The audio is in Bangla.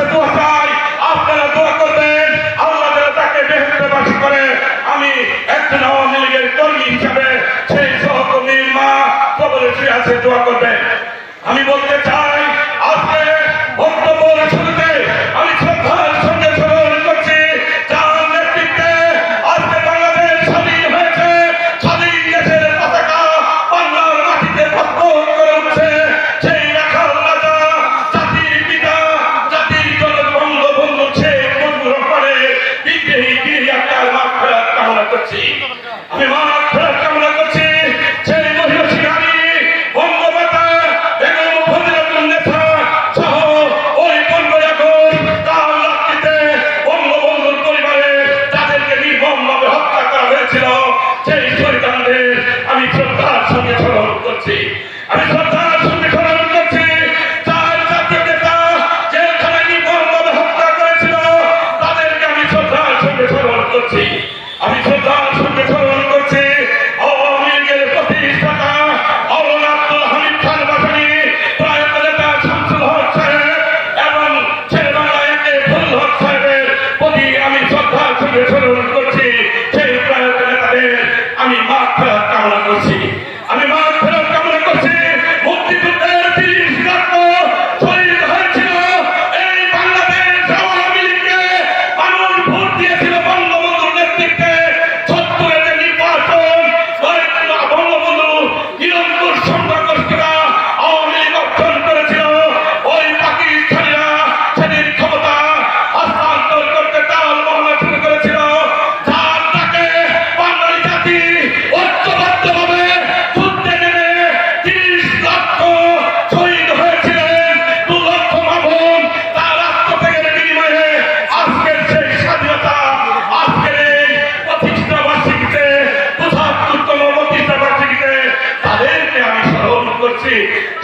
কাছে দোয়া চাই আপনারা দোয়া করবেন, আল্লাহ যেন তাকে বেহেস্তবাসী করে। আমি একজন আওয়ামী লীগের কর্মী হিসাবে সেই সহকর্মীর মা কবলে শুয়ে আছে, দোয়া করবেন। আমি করছি